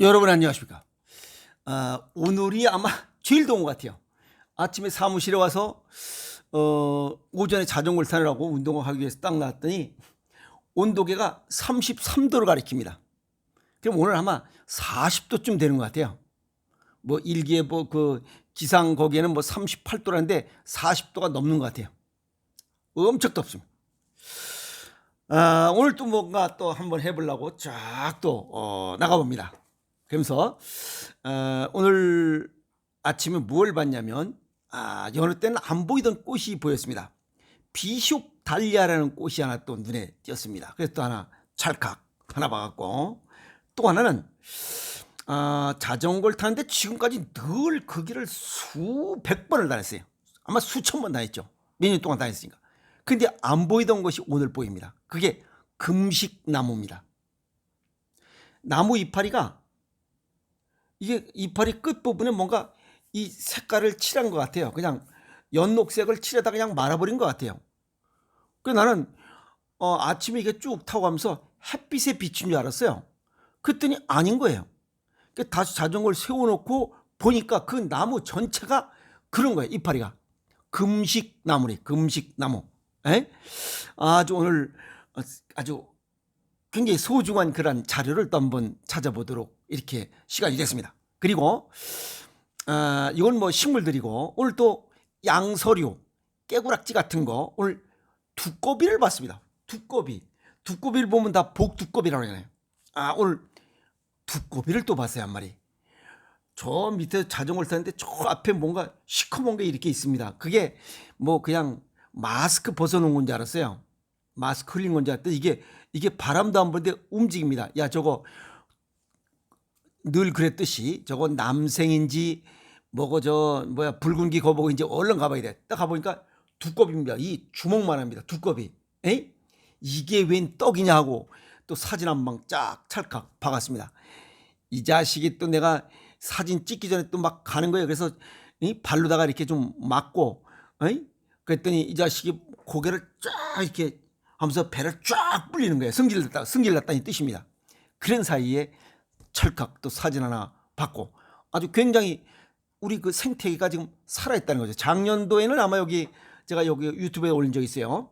여러분 안녕하십니까? 아, 오늘이 아마 제일 더운 것 같아요. 아침에 사무실에 와서 어, 오전에 자전거를 타느라고 운동을 하기 위해서 딱 나왔더니 온도계가 33도를 가리킵니다. 그럼 오늘 아마 40도쯤 되는 것 같아요. 뭐 일기예보 그 기상 거기에는 뭐 38도라는데 40도가 넘는 것 같아요. 엄청 덥습니다. 아, 오늘 또 뭔가 또 한번 해보려고 쫙또 어, 나가봅니다. 그러면서 어, 오늘 아침에 뭘 봤냐면 아, 여느 때는 안 보이던 꽃이 보였습니다. 비숍 달리아라는 꽃이 하나 또 눈에 띄었습니다. 그래서 또 하나 찰칵 하나 봐갖고 또 하나는 아, 자전거를 타는데 지금까지 늘 그 길을 수백 번을 다녔어요. 아마 수천 번 다녔죠. 몇 년 동안 다녔으니까. 근데 안 보이던 것이 오늘 보입니다. 그게 금식나무입니다. 나무 이파리가 이게 이파리 끝부분에 뭔가 이 색깔을 칠한 것 같아요. 그냥 연녹색을 칠하다 그냥 말아버린 것 같아요. 그 나는 어, 아침에 이게 쭉 타고 가면서 햇빛에 비친 줄 알았어요. 그랬더니 아닌 거예요. 그 다시 자전거를 세워놓고 보니까 그 나무 전체가 그런 거예요. 이파리가 금식 나무래. 금식 나무. 에? 아주 오늘 어, 아주 굉장히 소중한 그런 자료를 또 한번 찾아보도록 이렇게 시간이 됐습니다. 그리고 아, 이건 뭐 식물들이고 오늘 또 양서류, 깨구락지 같은 거 오늘 두꺼비를 봤습니다. 두꺼비. 두꺼비를 보면 다 복두꺼비라고 하잖아요. 아, 오늘 두꺼비를 또 봤어요, 한 마리. 저 밑에 자전거를 타는데 저 앞에 뭔가 시커먼 게 이렇게 있습니다. 그게 뭐 그냥 마스크 벗어놓은 건지 알았어요. 마스크 흘린 건지 알았더니 이게 이게 바람도 안 부는데 움직입니다. 야 저거 늘 그랬듯이 저거 남생인지 뭐고 저 뭐야 붉은기 거북인지 얼른 가봐야 돼. 딱 가보니까 두꺼비입니다. 이 주먹만 합니다. 두꺼비. 에이? 이게 웬 떡이냐 하고 또 사진 한 방 쫙 찰칵 박았습니다. 이 자식이 또 내가 사진 찍기 전에 또 막 가는 거예요. 그래서 이 발로다가 이렇게 좀 맞고, 어이? 그랬더니 이 자식이 고개를 쫙 이렇게 하면서 배를 쫙 불리는 거예요. 승질 났다, 승질 났다는 뜻입니다. 그런 사이에 철칵 또 사진 하나 받고 아주 굉장히 우리 그 생태계가 지금 살아있다는 거죠. 작년도에는 아마 여기 제가 여기 유튜브에 올린 적 있어요.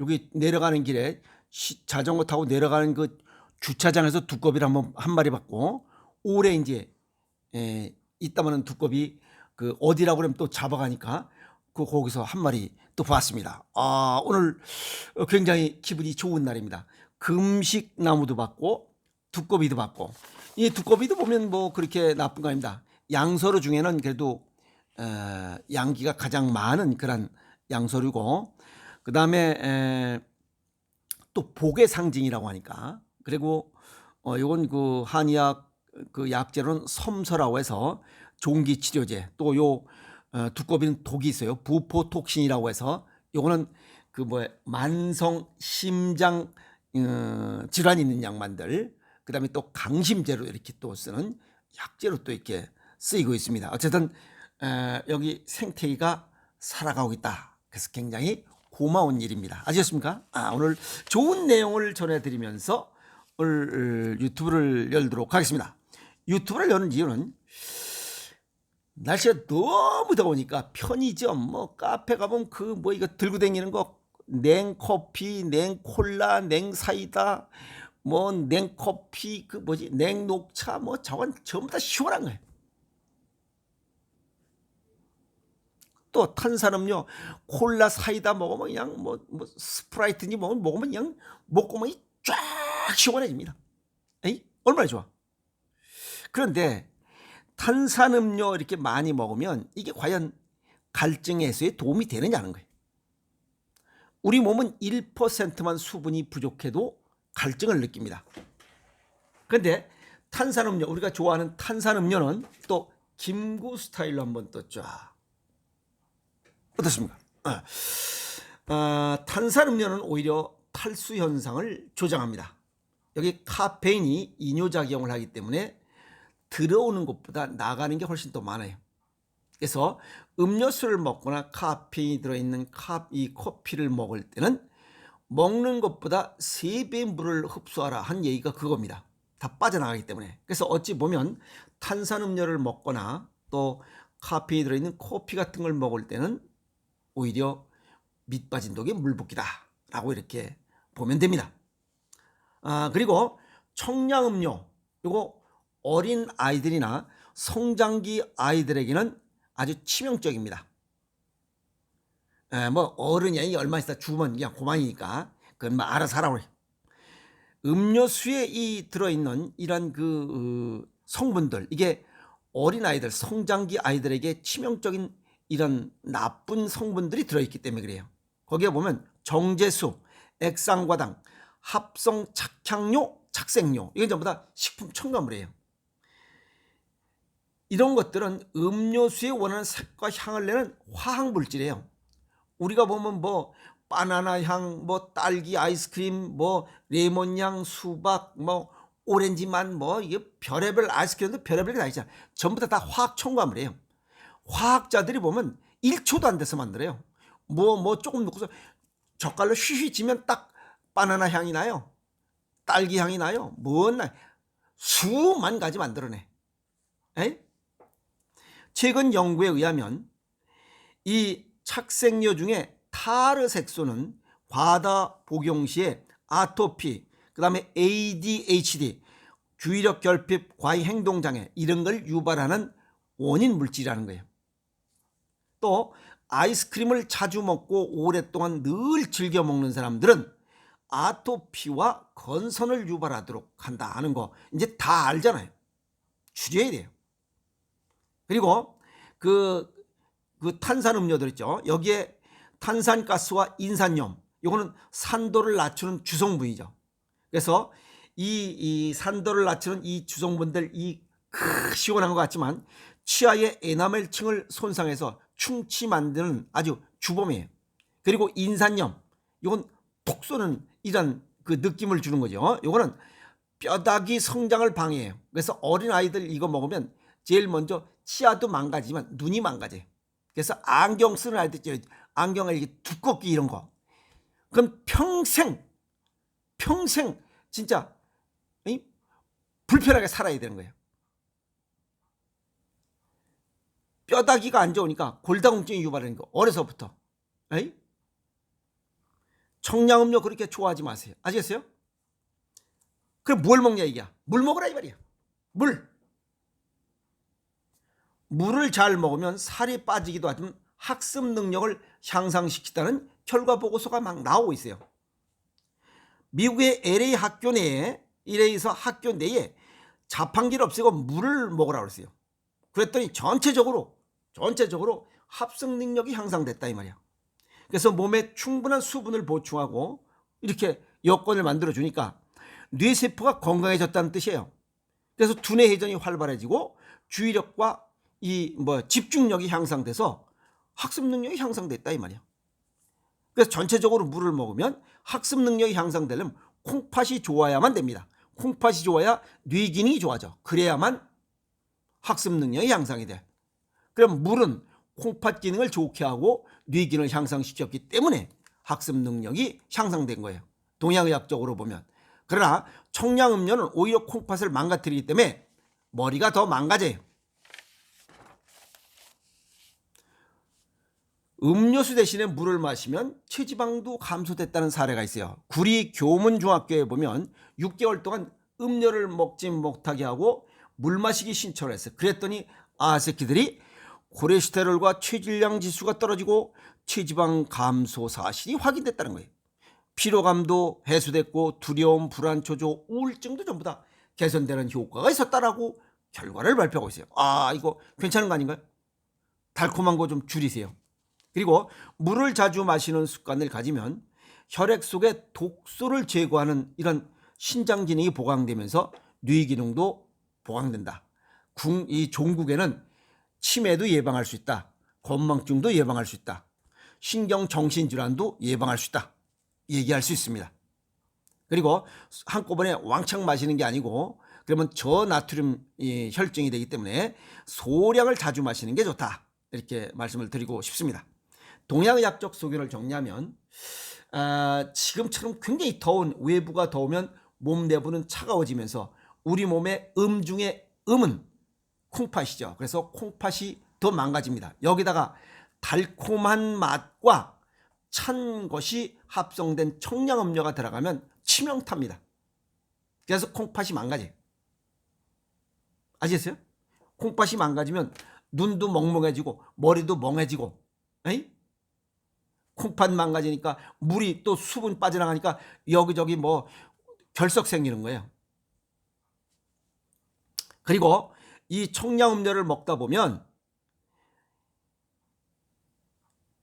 여기 내려가는 길에 시- 자전거 타고 내려가는 그 주차장에서 두꺼비를 한번 한 마리 봤고 올해 이제 에, 이따마는 두꺼비 그 어디라고 그러면 또 잡아가니까 그 거기서 한 마리 또 봤습니다. 아 오늘 어, 굉장히 기분이 좋은 날입니다. 금식 나무도 봤고 두꺼비도 봤고 이 두꺼비도 보면 뭐 그렇게 나쁜 거 아닙니다. 양서류 중에는 그래도 어, 양기가 가장 많은 그런 양서류고 그 다음에 또 복의 상징이라고 하니까 그리고 어 요건 그 한의학 그 약재로는 섬서라고 해서 종기 치료제 또 요 어, 두꺼비는 독이 있어요 부포톡신이라고 해서 요거는 그 뭐 만성 심장 어, 질환 있는 양반들 그다음에 또 강심제로 이렇게 또 쓰는 약재로 또 이렇게 쓰이고 있습니다. 어쨌든 에, 여기 생태계가 살아가고 있다. 그래서 굉장히 고마운 일입니다. 아시겠습니까? 아, 오늘 좋은 내용을 전해드리면서 오늘 유튜브를 열도록 하겠습니다. 유튜브를 여는 이유는 날씨가 너무 더우니까 편의점, 뭐 카페 가보면 그 뭐 이거 들고 다니는 거 냉커피, 냉콜라, 냉사이다, 뭐 냉커피, 그 뭐지 냉녹차, 뭐 저건 전부 다 시원한 거예요. 또 탄산음료 콜라 사이다 먹으면 그냥 뭐, 뭐 스프라이트니 먹으면 먹으면 그냥 목구멍이 쫙 시원해집니다. 에이? 얼마나 좋아. 그런데 탄산음료 이렇게 많이 먹으면 이게 과연 갈증 해소에 도움이 되느냐는 거예요. 우리 몸은 1%만 수분이 부족해도 갈증을 느낍니다. 그런데 탄산음료 우리가 좋아하는 탄산음료는 또 김구 스타일로 한번 또 쫙 어떻습니까? 아, 아, 탄산음료는 오히려 탈수 현상을 조장합니다. 여기 카페인이 이뇨작용을 하기 때문에 들어오는 것보다 나가는 게 훨씬 더 많아요. 그래서 음료수를 먹거나 카페인이 들어있는 카, 이 커피를 먹을 때는 먹는 것보다 세 배 물을 흡수하라 한 얘기가 그겁니다. 다 빠져나가기 때문에 그래서 어찌 보면 탄산음료를 먹거나 또 카페인이 들어있는 커피 같은 걸 먹을 때는 오히려 밑 빠진 독에 물 붓기다 라고 이렇게 보면 됩니다. 아 그리고 청량음료 이거 어린 아이들이나 성장기 아이들에게는 아주 치명적입니다. 에, 뭐 어른이 얼마 있다 죽으면 그냥 고만이니까 그건 뭐 알아서 하라고 그래. 음료수에 이 들어있는 이런 그 어, 성분들 이게 어린 아이들 성장기 아이들에게 치명적인 이런 나쁜 성분들이 들어있기 때문에 그래요. 거기에 보면 정제수, 액상과당, 합성 착향료, 착색료 이건 전부 다 식품 첨가물이에요. 이런 것들은 음료수에 원하는 색과 향을 내는 화학 물질이에요. 우리가 보면 뭐 바나나 향, 뭐 딸기 아이스크림, 뭐 레몬 향, 수박, 뭐 오렌지만 뭐 이게 별의별 아이스크림도 별의별 게 다 있잖아. 전부 다 다 화학 첨가물이에요. 화학자들이 보면 1초도 안 돼서 만들어요. 뭐뭐 조금 넣고서 젓갈로 휘휘 지면 딱 바나나 향이 나요. 딸기 향이 나요. 뭔 나? 수만 가지 만들어내. 에이? 최근 연구에 의하면 이 착색료 중에 타르색소는 과다 복용 시에 아토피, 그 다음에 ADHD, 주의력 결핍, 과잉 행동 장애 이런 걸 유발하는 원인 물질이라는 거예요. 또 아이스크림을 자주 먹고 오랫동안 늘 즐겨 먹는 사람들은 아토피와 건선을 유발하도록 한다 하는 거 이제 다 알잖아요. 줄여야 돼요. 그리고 그, 그 탄산 음료들 있죠. 여기에 탄산가스와 인산염, 요거는 산도를 낮추는 주성분이죠. 그래서 이, 이 산도를 낮추는 이 주성분들 이 크, 시원한 것 같지만 치아의 에나멜층을 손상해서 충치 만드는 아주 주범이에요. 그리고 인산염, 요건 톡 쏘는 이런 그 느낌을 주는 거죠. 요거는 뼈다귀 성장을 방해해요. 그래서 어린 아이들 이거 먹으면 제일 먼저 치아도 망가지지만 눈이 망가져요. 그래서 안경 쓰는 아이들 있죠. 안경을 이렇게 두껍게 이런 거. 그럼 평생 평생 진짜 이? 불편하게 살아야 되는 거예요. 뼈다귀가 안 좋으니까 골다공증이 유발하는 거 어려서부터. 에이? 청량음료 그렇게 좋아하지 마세요. 아시겠어요? 그럼 뭘 먹냐 이게야? 물 먹으라 이 말이야. 물. 물을 잘 먹으면 살이 빠지기도 하지만 학습 능력을 향상시키다는 결과 보고서가 막 나오고 있어요. 미국의 LA 학교 내에 LA에서 학교 내에 자판기를 없애고 물을 먹으라고 그랬어요. 그랬더니 전체적으로 전체적으로 합성 능력이 향상됐다 이 말이야. 그래서 몸에 충분한 수분을 보충하고 이렇게 여건을 만들어 주니까 뇌 세포가 건강해졌다는 뜻이에요. 그래서 두뇌 회전이 활발해지고 주의력과 이 뭐 집중력이 향상돼서 학습 능력이 향상됐다 이 말이야. 그래서 전체적으로 물을 먹으면 학습 능력이 향상되려면 콩팥이 좋아야만 됩니다. 콩팥이 좋아야 뇌 기능이 좋아져. 그래야만 학습 능력이 향상이 돼. 그럼 물은 콩팥 기능을 좋게 하고 뇌 기능을 향상시켰기 때문에 학습 능력이 향상된 거예요. 동양의학적으로 보면. 그러나 청량음료는 오히려 콩팥을 망가뜨리기 때문에 머리가 더 망가져요. 음료수 대신에 물을 마시면 체지방도 감소됐다는 사례가 있어요. 구리 교문중학교에 보면 6개월 동안 음료를 먹지 못하게 하고 물 마시기 신청을 했어요. 그랬더니 아 새끼들이 콜레스테롤과 체질량 지수가 떨어지고 체지방 감소 사실이 확인됐다는 거예요. 피로감도 해소됐고 두려움, 불안, 초조, 우울증도 전부 다 개선되는 효과가 있었다라고 결과를 발표하고 있어요. 아 이거 괜찮은 거 아닌가요? 달콤한 거 좀 줄이세요. 그리고 물을 자주 마시는 습관을 가지면 혈액 속에 독소를 제거하는 이런 신장 기능이 보강되면서 뇌 기능도 보강된다. 궁, 이 종국에는 치매도 예방할 수 있다. 건망증도 예방할 수 있다. 신경 정신 질환도 예방할 수 있다. 얘기할 수 있습니다. 그리고 한꺼번에 왕창 마시는 게 아니고 그러면 저나트륨 이 혈증이 되기 때문에 소량을 자주 마시는 게 좋다. 이렇게 말씀을 드리고 싶습니다. 동양의학적 소견을 정리하면 아, 지금처럼 굉장히 더운 외부가 더우면 몸 내부는 차가워지면서 우리 몸의 음 중에 음은 콩팥이죠. 그래서 콩팥이 더 망가집니다. 여기다가 달콤한 맛과 찬 것이 합성된 청량 음료가 들어가면 치명타입니다. 그래서 콩팥이 망가져요. 아시겠어요? 콩팥이 망가지면 눈도 멍멍해지고 머리도 멍해지고 에이? 콩팥 망가지니까 물이 또 수분 빠져나가니까 여기저기 뭐 결석 생기는 거예요. 그리고 이 청량음료를 먹다 보면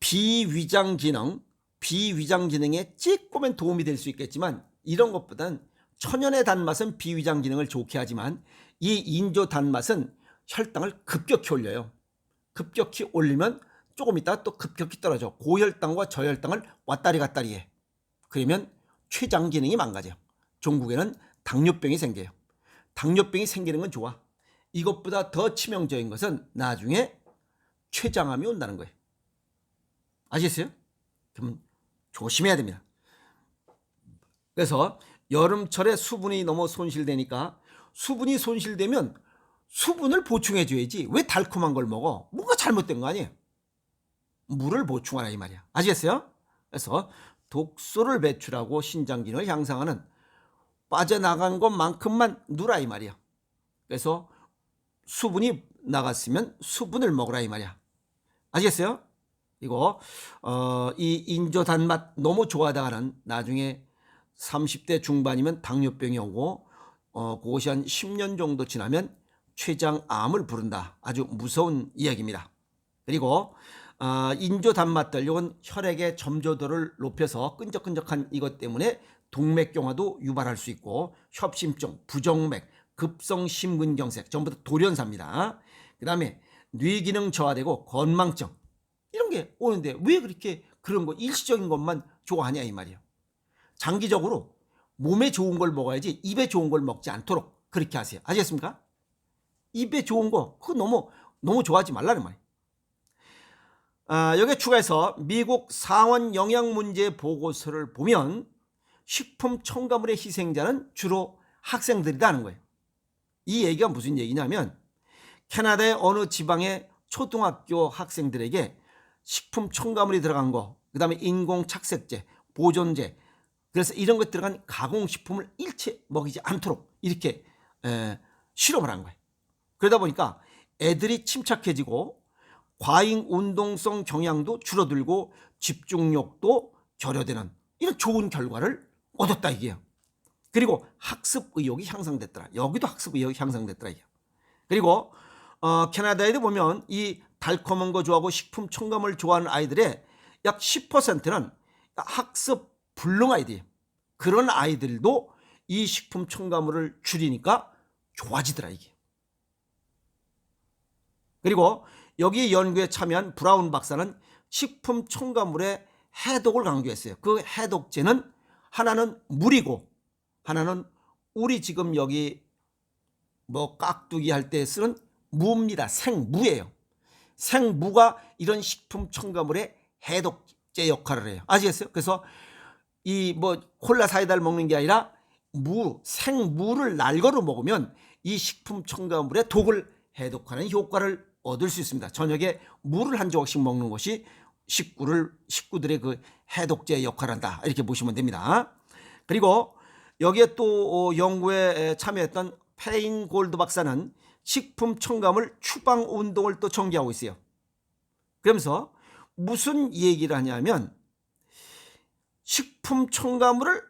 비위장 기능, 비위장 기능에 찌꼬면 도움이 될 수 있겠지만 이런 것보다는 천연의 단맛은 비위장 기능을 좋게 하지만 이 인조 단맛은 혈당을 급격히 올려요. 급격히 올리면 조금 있다가 또 급격히 떨어져. 고혈당과 저혈당을 왔다리 갔다리 해. 그러면 췌장 기능이 망가져요. 종국에는 당뇨병이 생겨요. 당뇨병이 생기는 건 좋아. 이것보다 더 치명적인 것은 나중에 췌장암이 온다는 거예요. 아시겠어요? 그러면 조심해야 됩니다. 그래서 여름철에 수분이 너무 손실되니까 수분이 손실되면 수분을 보충해 줘야지 왜 달콤한 걸 먹어? 뭔가 잘못된 거 아니에요? 물을 보충하라 이 말이야. 아시겠어요? 그래서 독소를 배출하고 신장 기능을 향상하는 빠져나간 것만큼만 누라 이 말이야. 그래서 수분이 나갔으면 수분을 먹으라 이 말이야. 아시겠어요? 이거 어, 이 인조 단맛 너무 좋아하다가는 나중에 30대 중반이면 당뇨병이 오고 어, 그것이 한 10년 정도 지나면 췌장암을 부른다. 아주 무서운 이야기입니다. 그리고 어, 인조 단맛들 이건 혈액의 점조도를 높여서 끈적끈적한 이것 때문에 동맥경화도 유발할 수 있고 협심증, 부정맥, 급성 심근경색 전부 다 돌연사입니다. 그다음에 뇌기능 저하되고 건망증 이런 게 오는데 왜 그렇게 그런 거 일시적인 것만 좋아하냐 이 말이에요. 장기적으로 몸에 좋은 걸 먹어야지 입에 좋은 걸 먹지 않도록 그렇게 하세요. 아시겠습니까? 입에 좋은 거 그거 너무 너무 좋아하지 말라는 말이에요. 아, 여기에 추가해서 미국 상원 영양 문제 보고서를 보면 식품 첨가물의 희생자는 주로 학생들이라는 거예요. 이 얘기가 무슨 얘기냐면 캐나다의 어느 지방의 초등학교 학생들에게 식품 첨가물이 들어간 거, 그다음에 인공 착색제, 보존제, 그래서 이런 것 들어간 가공식품을 일체 먹이지 않도록 이렇게 에, 실험을 한 거예요. 그러다 보니까 애들이 침착해지고 과잉 운동성 경향도 줄어들고 집중력도 결여되는 이런 좋은 결과를 얻었다 이게요. 그리고 학습 의욕이 향상됐더라. 여기도 학습 의욕이 향상됐더라 이게. 그리고 어, 캐나다에도 보면 이 달콤한 거 좋아하고 식품 첨가물 좋아하는 아이들의 약 10%는 학습 불능 아이들이에요. 그런 아이들도 이 식품 첨가물을 줄이니까 좋아지더라 이게. 그리고 여기 연구에 참여한 브라운 박사는 식품 첨가물의 해독을 강조했어요. 그 해독제는 하나는 물이고 하나는 우리 지금 여기 뭐 깍두기 할 때 쓰는 무입니다. 생무예요. 생무가 이런 식품 첨가물의 해독제 역할을 해요. 아시겠어요? 그래서 이 뭐 콜라 사이다를 먹는 게 아니라 무, 생무를 날거로 먹으면 이 식품 첨가물의 독을 해독하는 효과를 얻을 수 있습니다. 저녁에 물을 한 조각씩 먹는 것이 식구를 식구들의 그 해독제 역할을 한다. 이렇게 보시면 됩니다. 그리고 여기에 또 어, 연구에 참여했던 페인 골드 박사는 식품 첨가물 추방 운동을 또 전개하고 있어요. 그러면서 무슨 얘기를 하냐면 식품 첨가물을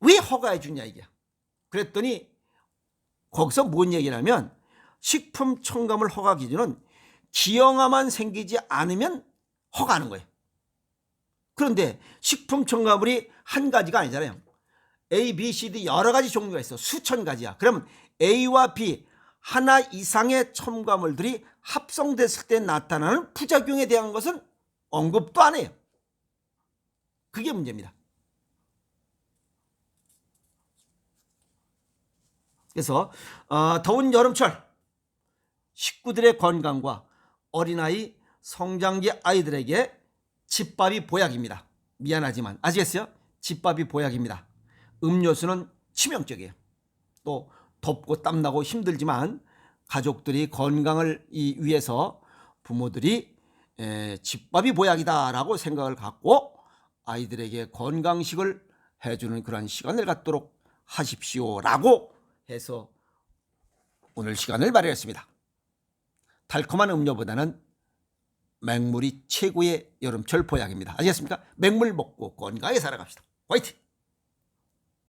왜 허가해 주냐 이게. 그랬더니 거기서 뭔 얘기를 하면 식품 첨가물 허가 기준은 기형아만 생기지 않으면 허가하는 거예요. 그런데 식품 첨가물이 한 가지가 아니잖아요. A, B, C, D 여러 가지 종류가 있어. 수천 가지야. 그러면 A와 B 하나 이상의 첨가물들이 합성됐을 때 나타나는 부작용에 대한 것은 언급도 안 해요. 그게 문제입니다. 그래서 어, 더운 여름철 식구들의 건강과 어린아이 성장기 아이들에게 집밥이 보약입니다. 미안하지만 아시겠어요? 집밥이 보약입니다. 음료수는 치명적이에요. 또 덥고 땀나고 힘들지만 가족들이 건강을 이 위해서 부모들이 에, 집밥이 보약이다라고 생각을 갖고 아이들에게 건강식을 해주는 그런 시간을 갖도록 하십시오라고 해서 오늘 시간을 마련했습니다. 달콤한 음료보다는 맹물이 최고의 여름철 보약입니다. 아시겠습니까? 맹물 먹고 건강하게 살아갑시다. 화이팅!